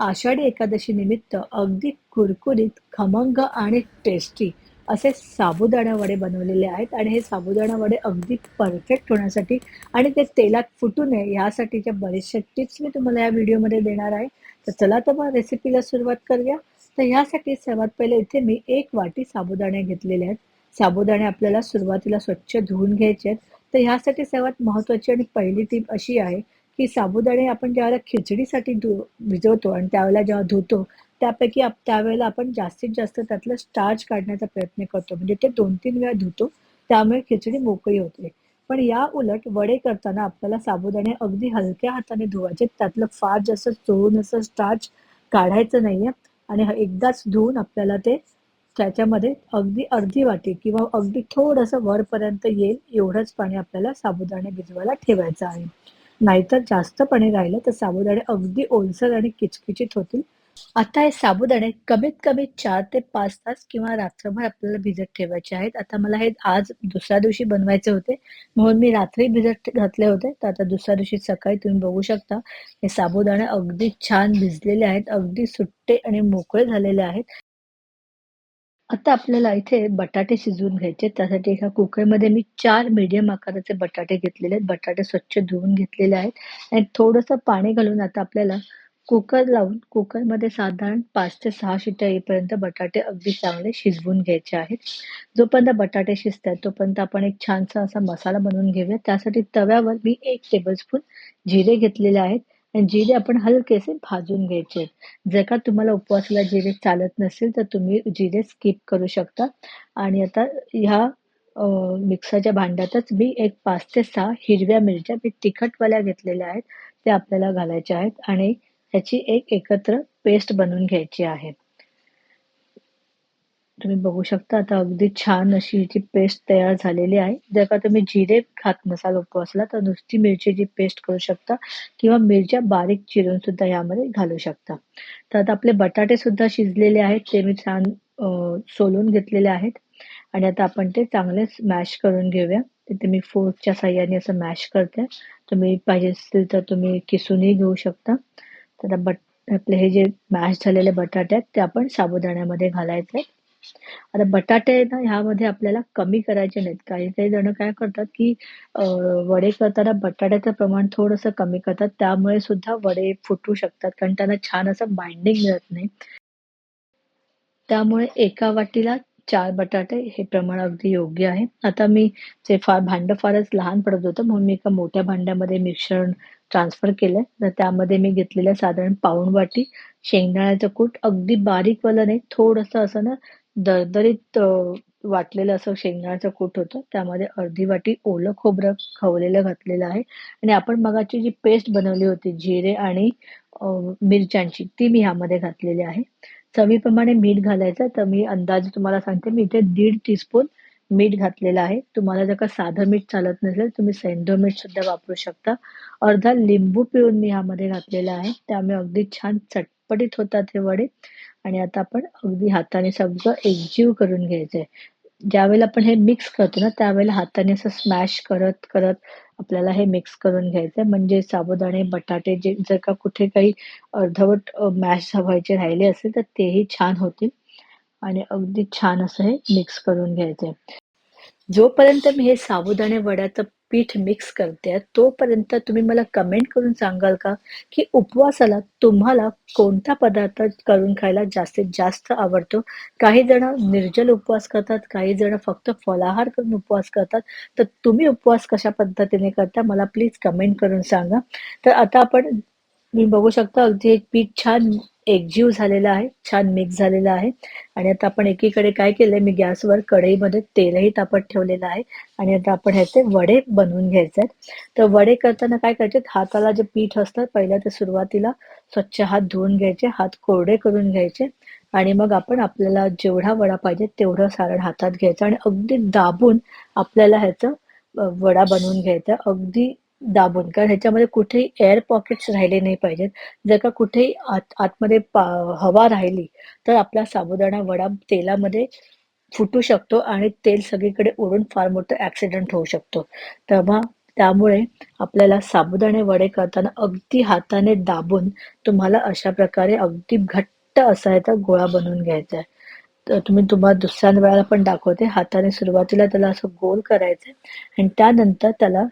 आषाढी एकादशी निमित्त अगदी कुरकुरीत, खमंग आणि टेस्टी असे साबुदाणा वडे बनवलेले आहेत. आणि हे साबुदाणा वडे अगदी परफेक्ट होण्यासाठी आणि ते तेलात फुटू नये यासाठीच्या बरेचशा टिप्स मी तुम्हाला या व्हिडिओमध्ये देणार आहे. तर चला तर मग रेसिपीला सुरुवात करूया. तर ह्यासाठी सर्वात पहिले इथे मी एक वाटी साबुदाणे घेतलेले आहेत. साबुदाणे आपल्याला सुरुवातीला स्वच्छ धुवून घ्यायचे आहेत. तर ह्यासाठी सर्वात महत्त्वाची आणि पहिली टीप अशी आहे की साबुदाणे आपण ज्यावेळेला खिचडीसाठी धु भिजवतो आणि त्यावेळेला जेव्हा धुतो त्यापैकी आप त्यावेळेला आपण जास्तीत जास्त त्यातलं स्टार्च काढण्याचा प्रयत्न करतो. म्हणजे ते दोन तीन वेळा धुतो त्यामुळे खिचडी मोकळी होते. पण या उलट वडे करताना आपल्याला साबुदाणे अगदी हलक्या हाताने धुवायचे. त्यातलं फार जास्त चोळून असं स्टार्च काढायचं नाहीये. आणि एकदाच धुवून आपल्याला ते त्याच्यामध्ये अगदी अर्धी वाटी किंवा अगदी थोडंसं वरपर्यंत येईल एवढंच पाणी आपल्याला साबुदाणे भिजवायला ठेवायचं आहे. नाहीतर जास्त पाणी राहिलं तर साबुदाणे अगदी ओलसर आणि किचकिचित होतील. आता हे साबुदाणे कमीत कमी चार ते पाच तास किंवा रात्रभर आपल्याला भिजत ठेवायचे आहेत. आता मला हे आज दुसऱ्या दिवशी बनवायचे होते. म्हणून मी रात्री भिजत घातले होते. तर आता दुसऱ्या दिवशी सकाळी तुम्ही बघू शकता हे साबुदाणे अगदी छान भिजलेले आहेत. अगदी सुट्टे आणि मोकळे झालेले आहेत. आता आपल्याला इथे बटाटे शिजवून घ्यायचे त्यासाठी एका कुकरमध्ये मी चार मीडियम आकाराचे बटाटे घेतलेले आहेत. बटाटे स्वच्छ धुवून घेतलेले आहेत. आणि थोडंसं पाणी घालून आता आपल्याला कुकर लावून कुकरमध्ये साधारण पाच ते सहा शिट्या येईपर्यंत बटाटे अगदी चांगले शिजवून घ्यायचे आहेत. जोपर्यंत बटाटे शिजत आहेत तोपर्यंत आपण एक छानसा असा मसाला बनवून घेऊया. त्यासाठी तव्यावर मी एक टेबलस्पून जिरे घेतलेले आहेत. जिरे आपण हलकेसे भाजून घ्यायचे जर का तुम्हाला उपवासाला जिरे चालत नसेल तर तुम्ही जिरे स्किप करू शकता. आणि आता ह्या मिक्सरच्या भांड्यातच मी एक पाच ते सहा हिरव्या मिरच्या मी तिखटवाल्या घेतलेल्या आहेत. त्या आपल्याला घालायच्या आहेत. आणि ह्याची एक एकत्र पेस्ट बनवून घ्यायची आहे. तुम्ही बघू शकता आता अगदी छान अशी जी पेस्ट तयार झालेली आहे. जर का तुम्ही जिरे खात नसाल उपवासला तर नुसती मिरचीची पेस्ट करू शकता किंवा मिरच्या बारीक चिरून सुद्धा यामध्ये घालू शकता. तर आता आपले बटाटे सुद्धा शिजलेले आहेत ते मी छान सोलून घेतलेले आहेत. आणि आता आपण ते चांगले मॅश करून घेऊया. तिथे मी फोर्कच्या साह्याने असं मॅश करते. तुम्ही पाहिजे असतील तर तुम्ही किसूनही घेऊ शकता. तर बट आपले हे जे मॅश झालेले बटाटे आहेत ते आपण साबुदाण्यामध्ये घालायचे आता बटाटे ना ह्यामध्ये आपल्याला कमी करायचे नाहीत. काही काही जण काय करतात की वडे करताना बटाट्याचं प्रमाण थोडंसं कमी करतात. त्यामुळे सुद्धा वडे फुटू शकतात कारण त्यांना छान असं बाइंडिंग मिळत नाही. त्यामुळे एका वाटीला चार बटाटे हे प्रमाण अगदी योग्य आहे. आता मी जे फार भांड फारच लहान पडत होतं म्हणून मी एका मोठ्या भांड्यामध्ये मिश्रण ट्रान्सफर केलंय. तर त्यामध्ये मी घेतलेलं साधारण पाऊण वाटी शेंगदाण्याचं कूट. अगदी बारीकवालं नाही थोडंसं असं ना दरदरीत वाटलेलं असं शेंगदाण्याचं कूट होतं. त्यामध्ये अर्धी वाटी ओलं खोबरं खवलेलं घातलेलं आहे. आणि आपण मगाची जी पेस्ट बनवली होती जिरे आणि मिरच्यांची ती मी ह्यामध्ये घातलेली आहे. चवीप्रमाणे मीठ घालायचं तर मी अंदाजे तुम्हाला सांगते मी इथे दीड टीस्पून मीठ घातलेलं आहे. तुम्हाला जर का साधं मीठ चालत नसेल तुम्ही सेंधो मीठ सुद्धा वापरू शकता. अर्धा लिंबू पिळून मी ह्यामध्ये घातलेला आहे. त्यामुळे अगदी छान चट पटपटीत होतात हे वडे. आणि आता आपण अगदी हाताने सगळं एकजीव करून घ्यायचंय. ज्यावेळेला आपण हे मिक्स करतो ना त्यावेळेला हाताने असं स्मॅश करत करत आपल्याला हे मिक्स करून घ्यायचंय. म्हणजे साबुदाणे बटाटे जे जर का कुठे काही अर्धवट मॅश व्हायचे राहिले असेल तर तेही छान होतील. आणि अगदी छान असं हे मिक्स करून घ्यायचंय. जोपर्यंत मी हे साबुदाणे वड्याचं पीठ मिक्स करते. तोपर्यंत तुम्ही मला कमेंट करून सांगाल का? की उपवासाला तुम्हाला कोणता पदार्थ करून खायला जास्तीत जास्त आवडतो? काही जण निर्जल उपवास करतात काही जण फक्त फलाहार करून उपवास करतात. तर तुम्ही उपवास कशा पद्धतीने करता? मला प्लीज कमेंट करून सांगा. तर आता आपण मी बघू शकता अगदी एक पीठ छान एकजीव झालेला आहे छान मिक्स झालेला आहे. आणि आता आपण एकीकडे काय केलंय मी गॅसवर कढईमध्ये तेलही तापत ठेवलेलं आहे. आणि आता आपण ह्याचे वडे बनवून घ्यायचे आहेत. तर वडे करताना काय करायचे हाताला जे पीठ असतं पहिल्या ते सुरुवातीला स्वच्छ हात धुवून घ्यायचे हात कोरडे करून घ्यायचे. आणि मग आपण आपल्याला जेवढा वडा पाहिजे तेवढं सारण हातात घ्यायचं. आणि अगदी दाबून आपल्याला ह्याचं वडा बनवून घ्यायचा. अगदी दाबून कारण ह्याच्यामध्ये कुठेही एअर पॉकेट्स राहिले नाही पाहिजेत जर का कुठेही आत आतमध्ये हवा राहिली तर आपला साबुदाणा वडा तेलामध्ये फुटू शकतो आणि तेल सगळीकडे उडून फार मोठं ॲक्सिडेंट होऊ शकतो तेव्हा त्यामुळे आपल्याला साबुदाणे वडे करताना अगदी हाताने दाबून तुम्हाला अशा प्रकारे अगदी घट्ट असा याचा गोळा बनवून घ्यायचा आहे. तर तुम्ही तुम्हाला दुसऱ्या वेळेला पण दाखवते. हाताने सुरुवातीला त्याला असं गोल करायचं आणि त्यानंतर त्याला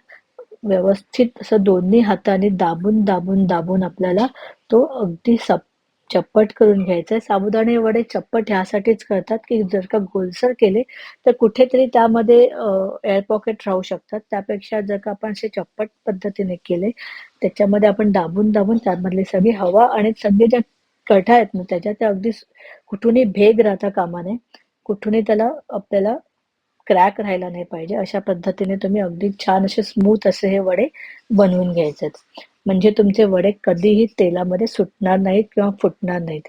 व्यवस्थित असं दोन्ही हाताने दाबून, दाबून, दाबून आपल्याला तो अगदी सप चप्पट करून घ्यायचा आहे. साबुदाणे वडे चप्पट ह्यासाठीच करतात, की जर का गोलसर केले तर कुठेतरी त्यामध्ये एअर पॉकेट राहू शकतात. त्यापेक्षा जर का आपण असे चप्पट पद्धतीने केले, त्याच्यामध्ये आपण दाबून, दाबून त्यामधली सगळी हवा आणि सगळे ज्या कठा आहेत ना, त्याच्यात त्या अगदी कुठूनही भेग राहता कामाने कुठूनही त्याला आपल्याला क्रॅक राहायला नाही पाहिजे. अशा पद्धतीने तुम्ही अगदी छान असे स्मूथ असे हे वडे बनवून घ्यायचे म्हणजे तुमचे वडे कधीही तेलामध्ये सुटणार नाहीत किंवा फुटणार नाहीत.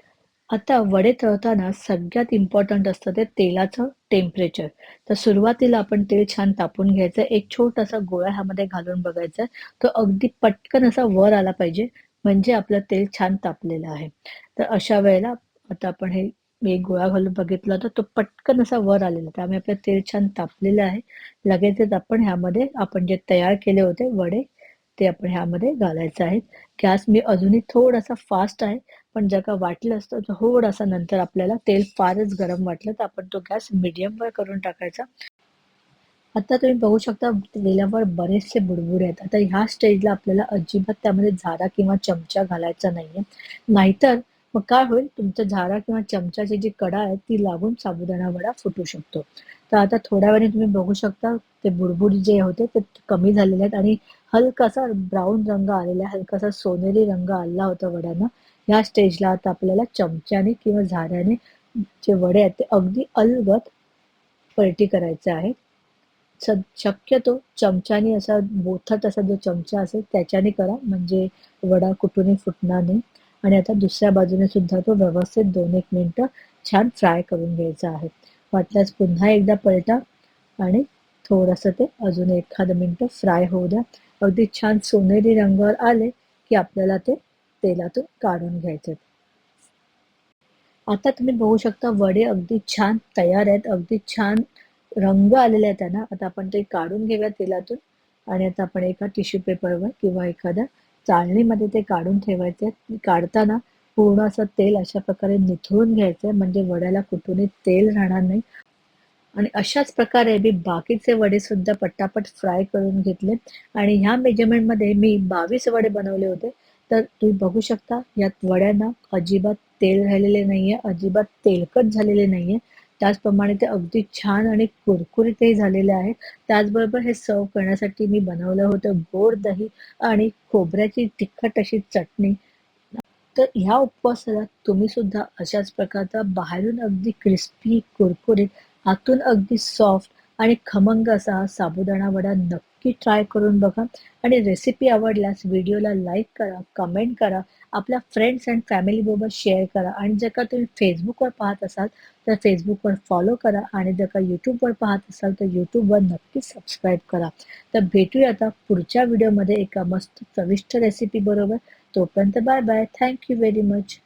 आता वडे तळताना सगळ्यात इम्पॉर्टंट असतं ते तेलाचं टेम्परेचर. तर सुरुवातीला आपण तेल छान तापून घ्यायचं. एक छोटासा गोळा ह्यामध्ये घालून बघायचा. तो अगदी पटकन असा वर आला पाहिजे, म्हणजे आपलं तेल छान तापलेलं आहे. तर अशा वेळेला आता आपण हे मी गोळा घालून बघितला तर तो पटकन असा वर आलेला. त्यामुळे आपलं तेल छान तापलेलं आहे. लगेचच आपण ह्यामध्ये आपण जे तयार केले होते वडे, ते आपण ह्यामध्ये घालायचं आहे. गॅस मी अजूनही थोडासा फास्ट आहे. पण जर का असतं तर थोडासा नंतर आपल्याला तेल फारच गरम वाटलं तर आपण तो गॅस मीडियमवर करून टाकायचा. आता तुम्ही बघू शकता तेलावर बरेचसे बुडबुडे आहेत. आता ह्या स्टेजला आपल्याला अजिबात त्यामध्ये झारा किंवा चमचा घालायचा नाहीये. नाहीतर मग काय होईल तुमच्या झारा किंवा चमचाची जी कडा आहे ती लागून साबुदाणा वडा फुटू शकतो. तर आता थोड्या वेळाने तुम्ही बघू शकता ते बुडबुड जे होते ते कमी झालेले आहेत आणि हलकासा ब्राऊन रंग आलेला आहे. हलकासा सोनेरी रंग आला होता वड्यांना. ह्या स्टेजला आता आपल्याला चमच्याने किंवा झाऱ्याने जे वडे आहेत ते अगदी अलगत पलटी करायचे आहे शक्यतो चमच्याने असा बोथट असा जो चमचा असेल त्याच्याने करा म्हणजे वडा कुठूनही फुटणार नाही. आणि आता दुसऱ्या बाजूने सुद्धा तो व्यवस्थित दोन एक मिनटं छान फ्राय करून घ्यायचा आहे. वाटल्यास पुन्हा एकदा पलटा आणि थोडंसं ते अजून एखादं मिनटं फ्राय होऊ द्या. अगदी छान सोनेरी रंगावर आले, की आपल्याला ते तेलातून काढून घ्यायचे आता तुम्ही बघू शकता वडे अगदी छान तयार आहेत. अगदी छान रंग आलेले आहेत त्यांना. आता आपण ते काढून घेऊया तेलातून आणि आता आपण एका टिश्यू पेपरवर किंवा एखाद्या चाळणीमध्ये ते काढून ठेवायचे. काढताना पूर्ण असं तेल अशा प्रकारे निथळून घ्यायचं म्हणजे वड्याला कुठूनही तेल राहणार नाही. आणि अशाच प्रकारे मी बाकीचे वडे सुद्धा पटापट फ्राय करून घेतले आणि ह्या मेजरमेंटमध्ये मी बावीस वडे बनवले होते. तर तुम्ही बघू शकता यात वड्यांना अजिबात तेल राहिलेले नाहीये, अजिबात तेलकट झालेले नाहीये. त्याचप्रमाणे ते अगदी छान आणि कुरकुरीतही झालेले आहेत. त्याचबरोबर हे सर्व करण्यासाठी मी बनवलं होतं गोड दही आणि खोबऱ्याची तिखट अशी चटणी. तर ह्या उपवासाला तुम्ही सुद्धा अशाच प्रकारचा बाहेरून अगदी क्रिस्पी, कुरकुरीत, आतून अगदी सॉफ्ट आणि खमंग असा साबुदाणा वडा नक्की ट्राय करून बघा आणि रेसिपी आवडल्यास व्हिडिओला लाईक करा, कमेंट करा, आपल्या फ्रेंड्स अँड फॅमिलीबरोबर शेअर करा आणि जर का तुम्ही फेसबुकवर पाहत असाल तर फेसबुकवर फॉलो करा आणि जर का यूट्यूबवर पाहत असाल तर यूट्यूबवर नक्की सबस्क्राईब करा. तर भेटूया आता पुढच्या व्हिडिओमध्ये एका मस्त चविष्ट रेसिपी बरोबर. तोपर्यंत bye bye. Thank you very much.